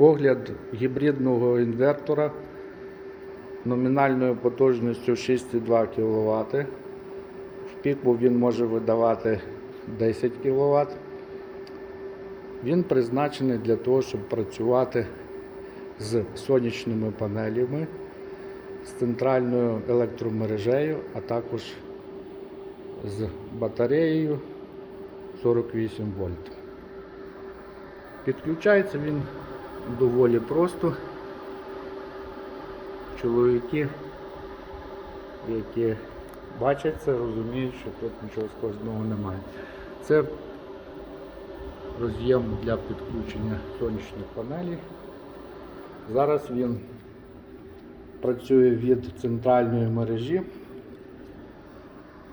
Огляд гібридного інвертора номінальною потужністю 6,2 кВт. В піку він може видавати 10 кВт. Він призначений для того, щоб працювати з сонячними панелями, з центральною електромережею, а також з батареєю 48 вольт. Підключається він доволі просто. Чоловіки, які бачать це, розуміють, що тут нічого складного немає. Це роз'єм для підключення сонячних панелей. Зараз він працює від центральної мережі.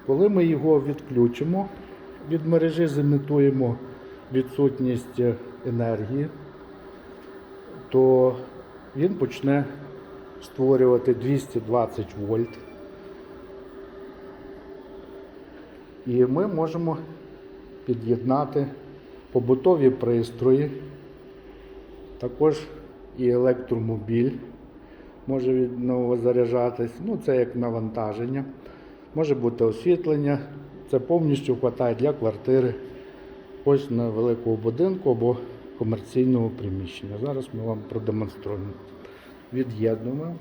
Коли ми його відключимо, від мережі зімітуємо відсутність енергії, то він почне створювати 220 вольт. І ми можемо під'єднати побутові пристрої, також і електромобіль може від нього заряджатись. Ну, це як навантаження. Може бути освітлення. Це повністю вистачає для квартири, ось на великого будинку або комерційного приміщення. Зараз ми вам продемонструємо. Від'єднуємо.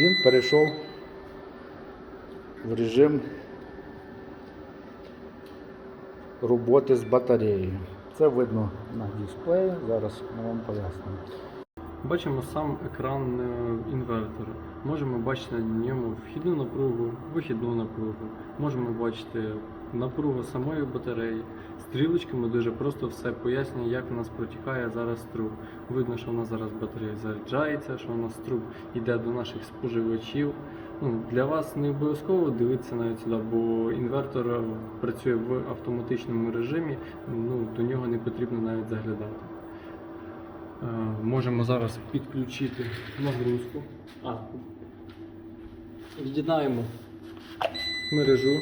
Він перейшов в режим роботи з батареєю. Це видно на дисплеї. Зараз ми вам пояснимо. Бачимо сам екран е, інвертора. Можемо бачити на ньому вхідну напругу, вихідну напругу. Можемо бачити напругу самої батареї. Стрілочками дуже просто все пояснює, як у нас протікає зараз струм. Видно, що у нас зараз батарея заряджається, що у нас струм йде до наших споживачів. Ну, для вас не обов'язково дивитися навіть сюди, бо інвертор працює в автоматичному режимі, ну, до нього не потрібно навіть заглядати. Е, Можемо зараз підключити нагрузку. А, від'єднаємо мережу.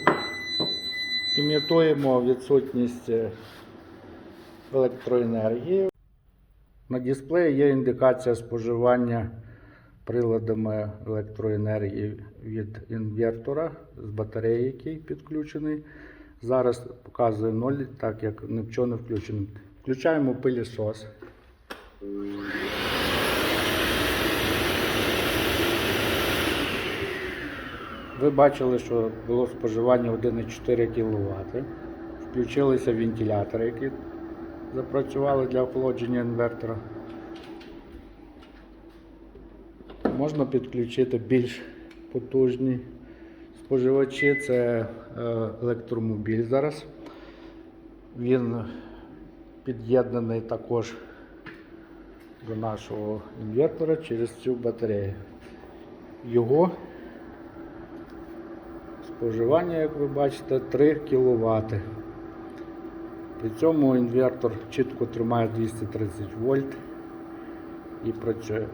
Імітуємо відсутність е, електроенергії. На дисплеї є індикація споживання приладами електроенергії від інвертора з батареї, який підключений. Зараз показує 0, так як нічого не включено. Включаємо пилісос. Ви бачили, що було споживання 1,4 кВт. Включилися вентилятори, які запрацювали для охолодження інвертора. Можна підключити більш потужні споживачі. Це е, електромобіль зараз. Він під'єднаний також до нашого інвертора через цю батарею. Його Споживання, як ви бачите, 3 кВт. При цьому інвертор чітко тримає 230 вольт і працює.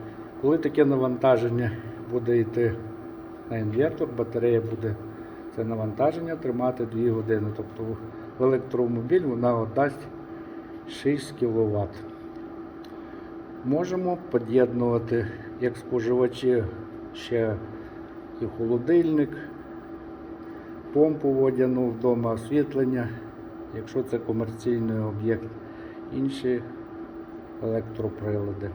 Коли таке навантаження буде йти на інвертор, батарея буде це навантаження тримати 2 години. Тобто в електромобіль вона дасть 6 кВт. Можемо під'єднувати як споживачі ще і холодильник помпу водяну вдома, освітлення, якщо це комерційний об'єкт, інші електроприлади.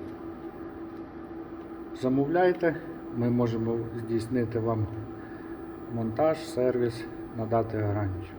Замовляйте, ми можемо здійснити вам монтаж, сервіс, надати гарантію.